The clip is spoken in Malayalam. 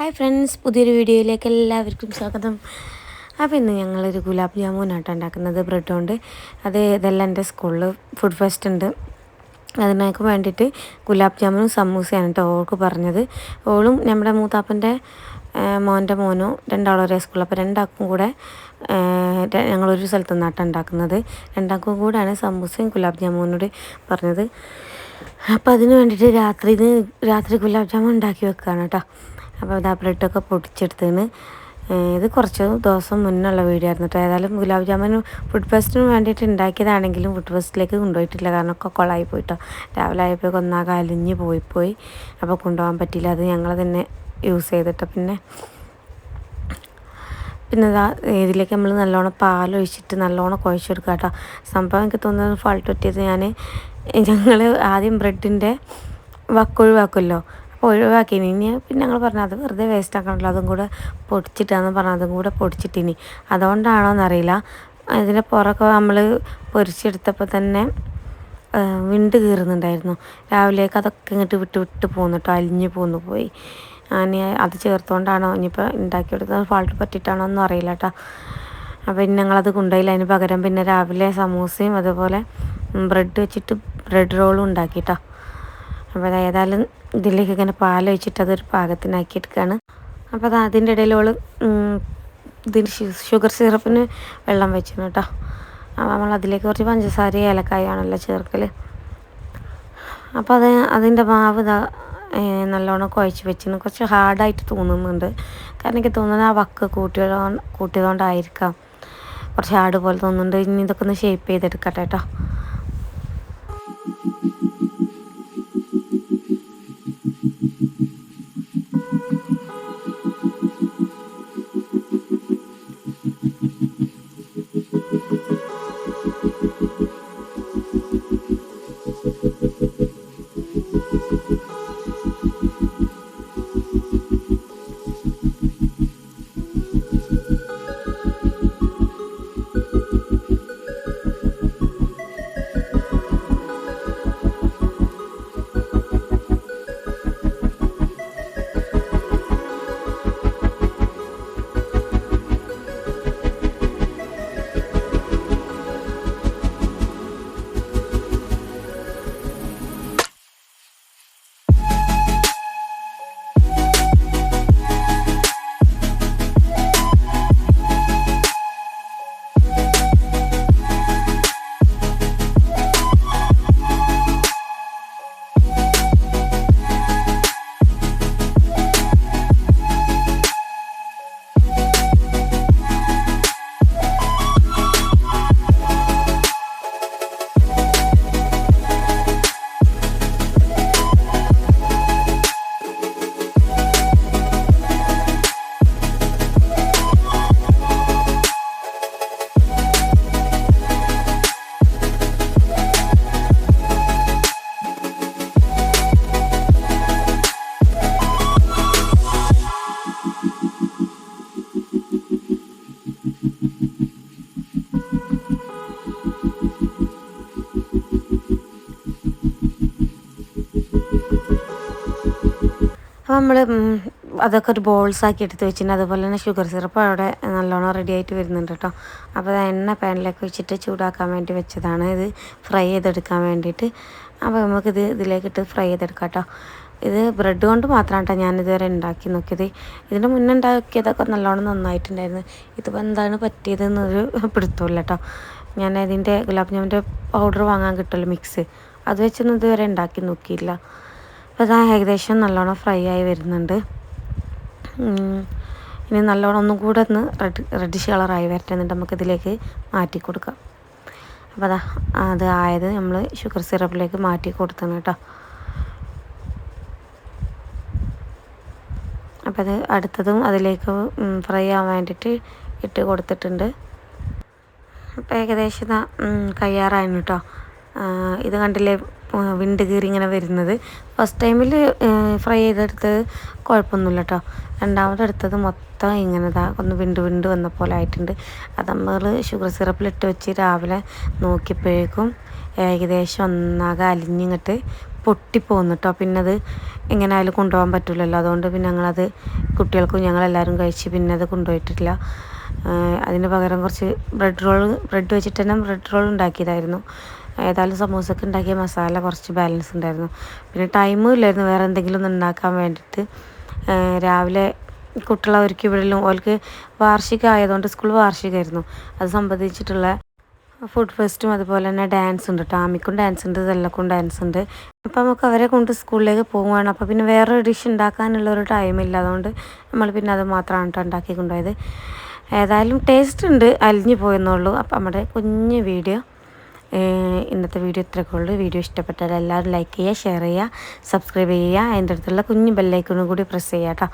ഹായ് ഫ്രണ്ട്സ് പുതിയൊരു വീഡിയോയിലേക്ക് എല്ലാവർക്കും സ്വാഗതം. അപ്പോൾ ഇന്ന് ഞങ്ങളൊരു ഗുലാബ് ജാമുനാണ് ഉണ്ടാക്കുന്നത് ബ്രെഡ് കൊണ്ട്. അത് ഇതെല്ലാം എന്റെ സ്കൂളിൽ ഫുഡ് ഫെസ്റ്റ് ഉണ്ട്. അതിനൊക്കെ വേണ്ടിയിട്ട് ഗുലാബ് ജാമുനും സമൂസയാണ് കേട്ടോ ഓൾക്ക് പറഞ്ഞത്. ഓളും നമ്മുടെ മൂത്താപ്പന്റെ മോന്റെ മോനോ രണ്ടാളും ഒരേ സ്കൂളിൽ. അപ്പോൾ രണ്ടാൾക്കും കൂടെ ഞങ്ങളൊരു സ്ഥലത്ത് നിന്നാട്ടാണ് ഉണ്ടാക്കുന്നത്. രണ്ടാൾക്കും കൂടെയാണ് സമൂസയും ഗുലാബ് ജാമുനോട് പറഞ്ഞത്. അപ്പോൾ അതിന് വേണ്ടിയിട്ട് രാത്രി രാത്രി ഗുലാബ് ജാമുൻ ഉണ്ടാക്കി വെക്കുകയാണ് കേട്ടോ. അപ്പോൾ ഇതാ ബ്രെഡൊക്കെ പൊടിച്ചെടുത്തതിന് ഇത് കുറച്ച് ദിവസം മുന്നുള്ള വീഡിയോ ആയിരുന്നു കേട്ടോ. ഏതായാലും ഗുലാബ് ജാമുൻ ഫുഡ് ഫെസ്റ്റിന് വേണ്ടിയിട്ട് ഉണ്ടാക്കിയതാണെങ്കിലും ഫുഡ് ഫെസ്റ്റിലേക്ക് കൊണ്ടുപോയിട്ടില്ല. കാരണം ഒക്കെ കൊളായി പോയിട്ടോ രാവിലെ ആയപ്പോൾ ഒന്നാകെ അലിഞ്ഞ് പോയിപ്പോയി പോയി. അപ്പോൾ കൊണ്ടുപോകാൻ പറ്റിയില്ല. അത് ഞങ്ങൾ തന്നെ യൂസ് ചെയ്തിട്ട് പിന്നെ പിന്നെ ഇതാ ഇതിലേക്ക് നമ്മൾ നല്ലോണം പാലൊഴിച്ചിട്ട് നല്ലോണം കുഴച്ചെടുക്കുക കേട്ടോ. സംഭവം എനിക്ക് തോന്നുന്നത് ഫാൾട്ട് പറ്റിയത് ഞാൻ ഞങ്ങൾ ആദ്യം ബ്രെഡിന്റെ വക്കൊഴിവാക്കുമല്ലോ. ഒഴിവാക്കി ഇനി പിന്നെ ഞങ്ങൾ പറഞ്ഞു അത് വെറുതെ വേസ്റ്റ് ആക്കണല്ലോ അതും കൂടെ പൊടിച്ചിട്ടാന്ന് പറഞ്ഞു അതും കൂടെ പൊടിച്ചിട്ടിനി. അതുകൊണ്ടാണോ എന്നറിയില്ല അതിന്റെ പുറമൊക്കെ നമ്മൾ പൊരിച്ചെടുത്തപ്പോൾ തന്നെ വിണ്ട് കീറുന്നുണ്ടായിരുന്നു. രാവിലേക്ക് അതൊക്കെ ഇങ്ങോട്ട് വിട്ട് വിട്ട് പോന്നു കേട്ടോ അലിഞ്ഞു പോന്നു പോയി. ഞാൻ അത് ചേർത്തുകൊണ്ടാണോ ഇനിയിപ്പോൾ ഉണ്ടാക്കിയെടുത്തത് ഫാൾട്ട് പറ്റിയിട്ടാണോ ഒന്നും അറിയില്ല കേട്ടോ അപ്പോൾ പിന്നെ ഞങ്ങളത് കൊണ്ടുപോയില്ല. അതിന് പകരം പിന്നെ രാവിലെ സമൂസയും അതുപോലെ ബ്രെഡ് വെച്ചിട്ട് ബ്രെഡ് റോളും ഉണ്ടാക്കിട്ടോ അപ്പോൾ ഏതായാലും ഇതിലേക്ക് ഇങ്ങനെ പാലൊഴിച്ചിട്ട് അതൊരു പാകത്തിനാക്കി എടുക്കുകയാണ്. അപ്പോൾ അത് അതിന്റെ ഇടയിൽ ഓൾ ഇതിന് ഷുഗർ സിറപ്പിന് വെള്ളം വെച്ചിരുന്നു കേട്ടോ. അപ്പോൾ നമ്മൾ അതിലേക്ക് കുറച്ച് പഞ്ചസാര ഏലക്കായാണല്ലോ ചേർക്കൽ അപ്പോൾ അത് അതിന്റെ മാവ് ഇതാ നല്ലോണം കുഴച്ച് വെച്ചിരുന്നു. കുറച്ച് ഹാർഡായിട്ട് തോന്നുന്നുണ്ട്. കാരണം എനിക്ക് തോന്നുന്നത് ആ വക്ക് കൂട്ടിയതോ കൂട്ടിയതുകൊണ്ടായിരിക്കാം കുറച്ച് ഹാർഡ് പോലെ തോന്നുന്നുണ്ട്. ഇനി ഇതൊക്കെ ഒന്ന് ഷേപ്പ് ചെയ്തെടുക്കട്ടെ കേട്ടോ. Thank you. അപ്പോൾ നമ്മൾ അതൊക്കെ ഒരു ബോൾസ് ആക്കി എടുത്ത് വെച്ചിട്ടുണ്ട്. അതുപോലെ തന്നെ ഷുഗർ സിറപ്പ് അവിടെ നല്ലോണം റെഡി ആയിട്ട് വരുന്നുണ്ട് കേട്ടോ. അപ്പോൾ എണ്ണ പാനിലേക്ക് വെച്ചിട്ട് ചൂടാക്കാൻ വേണ്ടി വെച്ചതാണ്. ഇത് ഫ്രൈ ചെയ്തെടുക്കാൻ വേണ്ടിയിട്ട്. അപ്പോൾ നമുക്കിത് ഇതിലേക്കിട്ട് ഫ്രൈ ചെയ്തെടുക്കാം കേട്ടോ. ഇത് ബ്രെഡ് കൊണ്ട് മാത്രമാണ് കേട്ടോ ഞാനിതുവരെ ഉണ്ടാക്കി നോക്കിയത്. ഇതിന് മുന്നേ ഉണ്ടാക്കിയതൊക്കെ നല്ലോണം നന്നായിട്ടുണ്ടായിരുന്നു. ഇതിപ്പോൾ എന്താണ് പറ്റിയതെന്നൊരു പിടുത്തമില്ല കേട്ടോ. ഞാൻ ഇതിന്റെ ഗുലാബ് ജാമുന്റെ പൗഡർ വാങ്ങാൻ കിട്ടുമല്ലോ മിക്സ് അത് വെച്ചൊന്നും ഇതുവരെ ഉണ്ടാക്കി നോക്കിയില്ല അപ്പോൾ ഇതാ ഏകദേശം നല്ലോണം ഫ്രൈ ആയി വരുന്നുണ്ട്. ഇനി നല്ലോണം ഒന്നും കൂടെ ഒന്ന് റെഡ് റെഡിഷ് കളറായി വരട്ടെ എന്നിട്ട് നമുക്കിതിലേക്ക് മാറ്റി കൊടുക്കാം. അപ്പോൾ അതാ അത് ആയത് നമ്മൾ ഷുഗർ സിറപ്പിലേക്ക് മാറ്റി കൊടുത്തണം കേട്ടോ. അപ്പോൾ അത് അടുത്തതും അതിലേക്ക് ഫ്രൈ ആവാൻ വേണ്ടിയിട്ട് ഇട്ട് കൊടുത്തിട്ടുണ്ട്. അപ്പോൾ ഏകദേശം കയ്യാറായിരുന്നു കേട്ടോ. ഇത് കണ്ടില്ലേ വിണ്ട് കീറി ഇങ്ങനെ വരുന്നത്. ഫസ്റ്റ് ടൈമിൽ ഫ്രൈ ചെയ്തെടുത്തത് കുഴപ്പമൊന്നുമില്ല കേട്ടോ രണ്ടാമത് എടുത്തത് മൊത്തം ഇങ്ങനെതാ ഒന്ന് വിണ്ട് വിണ്ട് വന്ന പോലെ ആയിട്ടുണ്ട്. അത് നമ്മൾ ഷുഗർ സിറപ്പിലിട്ട് വെച്ച് രാവിലെ നോക്കിയപ്പോഴേക്കും ഏകദേശം ഒന്നാകെ അലിഞ്ഞിങ്ങോട്ട് പൊട്ടിപ്പോകുന്നു കേട്ടോ പിന്നെ അത് എങ്ങനെ ആയാലും കൊണ്ടുപോകാൻ പറ്റില്ലല്ലോ അതുകൊണ്ട് പിന്നെ ഞങ്ങളത് കുട്ടികൾക്കും ഞങ്ങളെല്ലാവരും കഴിച്ച് പിന്നെ അത് കൊണ്ടുപോയിട്ടില്ല. അതിന് പകരം കുറച്ച് ബ്രെഡ് റോൾ ബ്രെഡ് വെച്ചിട്ട് തന്നെ ബ്രെഡ് റോൾ ഉണ്ടാക്കിയതായിരുന്നു. ഏതായാലും സമൂസക്ക് ഉണ്ടാക്കിയ മസാല കുറച്ച് ബാലൻസ് ഉണ്ടായിരുന്നു. പിന്നെ ടൈമും ഇല്ലായിരുന്നു. വേറെ എന്തെങ്കിലും ഉണ്ടാക്കാൻ വേണ്ടിയിട്ട്. രാവിലെ കുട്ടികളെ ഒരുക്കി വിടലും. ഓൾക്ക് വാർഷികമായതുകൊണ്ട് സ്കൂൾ വാർഷികമായിരുന്നു അത് സംബന്ധിച്ചിട്ടുള്ള ഫുഡ് ഫെസ്റ്റും അതുപോലെ തന്നെ ഡാൻസ് ഉണ്ട് കേട്ടോ ആമിക്കും ഡാൻസ് ഉണ്ട് തെല്ലക്കും ഡാൻസ് ഉണ്ട്. അപ്പോൾ നമുക്ക് അവരെ കൊണ്ട് സ്കൂളിലേക്ക് പോവുകയാണ്. അപ്പോൾ പിന്നെ വേറൊരു ഡിഷ് ഉണ്ടാക്കാനുള്ള ഒരു ടൈമില്ല അതുകൊണ്ട് നമ്മൾ പിന്നെ അത് മാത്രമാണ് കേട്ടോ ഉണ്ടാക്കി കൊണ്ടുപോയത് ഏതായാലും ടേസ്റ്റ് ഉണ്ട്. അലിഞ്ഞു പോയെന്നുള്ളൂ അപ്പോൾ നമ്മുടെ കുഞ്ഞ് വീഡിയോ ഇന്നത്തെ വീഡിയോ ഇത്രയൊക്കെ ഉള്ളൂ. വീഡിയോ ഇഷ്ടപ്പെട്ടാൽ എല്ലാവരും ലൈക്ക് ചെയ്യുക ഷെയർ ചെയ്യുക സബ്സ്ക്രൈബ് ചെയ്യുക. അതിന്റെ അടുത്തുള്ള കുഞ്ഞ് ബെല്ലൈക്കണും കൂടി പ്രസ് ചെയ്യുക കേട്ടോ